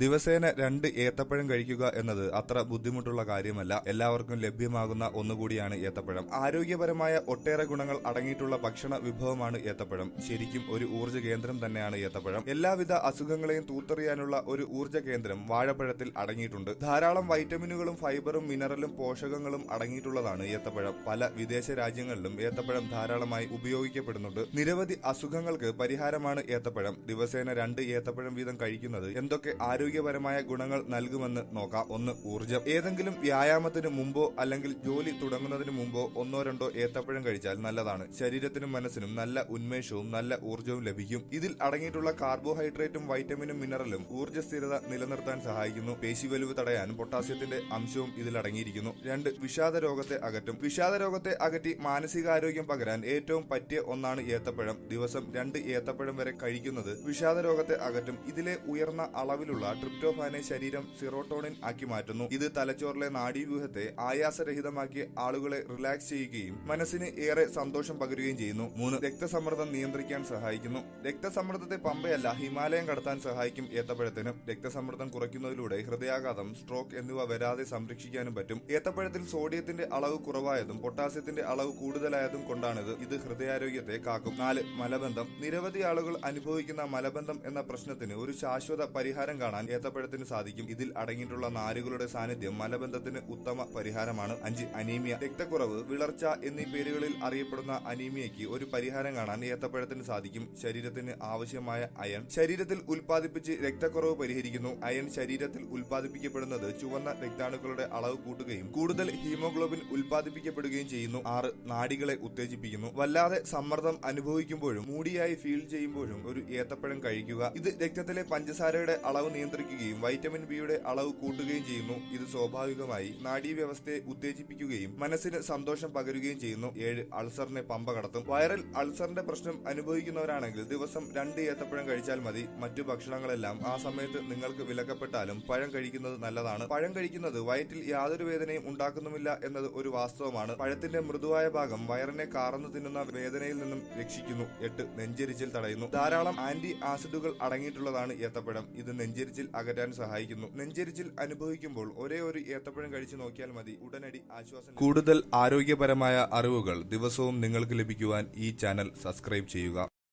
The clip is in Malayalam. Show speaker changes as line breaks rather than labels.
ദിവസേന രണ്ട് ഏത്തപ്പഴം കഴിക്കുക എന്നത് അത്ര ബുദ്ധിമുട്ടുള്ള കാര്യമല്ല. എല്ലാവർക്കും ലഭ്യമാകുന്ന ഒന്നുകൂടിയാണ് ഏത്തപ്പഴം. ആരോഗ്യപരമായ ഒട്ടേറെ ഗുണങ്ങൾ അടങ്ങിയിട്ടുള്ള ഭക്ഷണ വിഭവമാണ് ഏത്തപ്പഴം. ശരിക്കും ഒരു ഊർജ കേന്ദ്രം തന്നെയാണ് ഏത്തപ്പഴം. എല്ലാവിധ അസുഖങ്ങളെയും തൂത്തെറിയാനുള്ള ഒരു ഊർജ കേന്ദ്രം വാഴപ്പഴത്തിൽ അടങ്ങിയിട്ടുണ്ട്. ധാരാളം വൈറ്റമിനുകളും ഫൈബറും മിനറലും പോഷകങ്ങളും അടങ്ങിയിട്ടുള്ളതാണ് ഏത്തപ്പഴം. പല വിദേശ രാജ്യങ്ങളിലും ഏത്തപ്പഴം ധാരാളമായി ഉപയോഗിക്കപ്പെടുന്നുണ്ട്. നിരവധി അസുഖങ്ങൾക്ക് പരിഹാരമാണ് ഏത്തപ്പഴം. ദിവസേന രണ്ട് ഏത്തപ്പഴം വീതം കഴിക്കുന്നത് എന്തൊക്കെ ആരോഗ്യപരമായ ഗുണങ്ങൾ നൽകുമെന്ന് നോക്കാം. ഒന്ന് ഊർജം. ഏതെങ്കിലും വ്യായാമത്തിന് മുമ്പോ അല്ലെങ്കിൽ ജോലി തുടങ്ങുന്നതിന് മുമ്പോ ഒന്നോ രണ്ടോ ഏത്തപ്പഴം കഴിച്ചാൽ നല്ലതാണ്. ശരീരത്തിനും മനസ്സിനും നല്ല ഉന്മേഷവും നല്ല ഊർജവും ലഭിക്കും. ഇതിൽ അടങ്ങിയിട്ടുള്ള കാർബോഹൈഡ്രേറ്റും വൈറ്റമിനും മിനറലും ഊർജ സ്ഥിരത നിലനിർത്താൻ സഹായിക്കുന്നു. പേശിവലിവ് തടയാൻ പൊട്ടാസ്യത്തിന്റെ അംശവും ഇതിൽ അടങ്ങിയിരിക്കുന്നു. രണ്ട് വിഷാദ രോഗത്തെ അകറ്റും. വിഷാദ രോഗത്തെ അകറ്റി മാനസികാരോഗ്യം പകരാൻ ഏറ്റവും പറ്റിയ ഒന്നാണ് ഏത്തപ്പഴം. ദിവസം രണ്ട് ഏത്തപ്പഴം വരെ കഴിക്കുന്നത് വിഷാദ രോഗത്തെ അകറ്റും. ഇതിലെ ഉയർന്ന അളവിലുള്ള ട്രിപ്റ്റോഫാനെ ശരീരം സിറോട്ടോണിൻ ആക്കി മാറ്റുന്നു. ഇത് തലച്ചോറിലെ നാഡീവ്യൂഹത്തെ ആയാസരഹിതമാക്കി ആളുകളെ റിലാക്സ് ചെയ്യുകയും മനസ്സിന് ഏറെ സന്തോഷം പകരുകയും ചെയ്യുന്നു. മൂന്ന് രക്തസമ്മർദ്ദം നിയന്ത്രിക്കാൻ സഹായിക്കുന്നു. രക്തസമ്മർദ്ദത്തെ പമ്പയല്ല ഹിമാലയം കടത്താൻ സഹായിക്കും ഏത്തപ്പഴത്തിന്. രക്തസമ്മർദ്ദം കുറയ്ക്കുന്നതിലൂടെ ഹൃദയാഘാതം സ്ട്രോക്ക് എന്നിവ വരാതെ സംരക്ഷിക്കാനും പറ്റും. ഏത്തപ്പഴത്തിൽ സോഡിയത്തിന്റെ അളവ് കുറവായതും പൊട്ടാസ്യത്തിന്റെ അളവ് കൂടുതലായതും കൊണ്ടാണിത്. ഇത് ഹൃദയാരോഗ്യത്തെ കാക്കും. നാല് മലബന്ധം. നിരവധി ആളുകൾ അനുഭവിക്കുന്ന മലബന്ധം എന്ന പ്രശ്നത്തിന് ഒരു ശാശ്വത പരിഹാരം കാണാൻ ഏത്തപ്പഴത്തിന് സാധിക്കും. ഇതിൽ അടങ്ങിയിട്ടുള്ള നാരുകളുടെ സാന്നിധ്യം മലബന്ധത്തിന് ഉത്തമ പരിഹാരമാണ്. അഞ്ച് അനീമിയ. രക്തക്കുറവ് വിളർച്ച എന്നീ പേരുകളിൽ അറിയപ്പെടുന്ന അനീമിയയ്ക്ക് ഒരു പരിഹാരം കാണാൻ ഏത്തപ്പഴത്തിന് സാധിക്കും. ശരീരത്തിന് ആവശ്യമായ അയൺ. ശരീരത്തിൽ ഉൽപ്പാദിപ്പിച്ച് രക്തക്കുറവ് പരിഹരിക്കുന്നു. അയൺ ശരീരത്തിൽ ഉൽപ്പാദിപ്പിക്കപ്പെടുന്നത് ചുവന്ന രക്താണുക്കളുടെ അളവ് കൂട്ടുകയും കൂടുതൽ ഹീമോഗ്ലോബിൻ ഉൽപ്പാദിപ്പിക്കപ്പെടുകയും ചെയ്യുന്നു. ആറ് നാടികളെ ഉത്തേജിപ്പിക്കുന്നു. വല്ലാതെ സമ്മർദ്ദം അനുഭവിക്കുമ്പോഴും മൂടിയായി ഫീൽ ചെയ്യുമ്പോഴും ഒരു ഏത്തപ്പഴം കഴിക്കുക. ഇത് രക്തത്തിലെ പഞ്ചസാരയുടെ അളവ് നിയന്ത്രിക്കുകയും വൈറ്റമിൻ ബിയുടെ അളവ് കൂട്ടുകയും ചെയ്യുന്നു. ഇത് സ്വാഭാവികമായി നാഡീവ്യവസ്ഥയെ ഉത്തേജിപ്പിക്കുകയും മനസ്സിന് സന്തോഷം പകരുകയും ചെയ്യുന്നു. ഏഴ് അൾസറിനെ പമ്പ കടത്തും. വൈറൽ അൾസറിന്റെ പ്രശ്നം അനുഭവിക്കുന്നവരാണെങ്കിൽ ദിവസം രണ്ട് ഏത്തപ്പഴം കഴിച്ചാൽ മതി. മറ്റു ഭക്ഷണങ്ങളെല്ലാം ആ സമയത്ത് നിങ്ങൾക്ക് വിലക്കപ്പെട്ടാലും പഴം കഴിക്കുന്നത് നല്ലതാണ്. പഴം കഴിക്കുന്നത് വയറ്റിൽ യാതൊരു വേദനയും ഉണ്ടാക്കുന്നുമില്ല എന്നത് ഒരു വാസ്തവമാണ്. പഴത്തിന്റെ മൃദുവായ ഭാഗം വയറിനെ കാർന്നു തിന്നുന്ന വേദനയിൽ നിന്നും രക്ഷിക്കുന്നു. എട്ട് നെഞ്ചരിച്ചിൽ തടയുന്നു. ധാരാളം ആന്റി ആസിഡുകൾ അടങ്ങിയിട്ടുള്ളതാണ് ഏത്തപ്പഴം. ഇത് അകറ്റാൻ സഹായിക്കുന്നു. നെഞ്ചരിച്ചിൽ അനുഭവിക്കുമ്പോൾ ഒരേ ഒരു ഏത്തപ്പഴം കഴിച്ചു നോക്കിയാൽ മതി. ഉടനടി ആശ്വാസം കൂടുതൽ ആരോഗ്യപരമായ അറിവുകൾ ദിവസവും നിങ്ങൾക്ക് ലഭിക്കുവാൻ ഈ ചാനൽ സബ്സ്ക്രൈബ് ചെയ്യുക.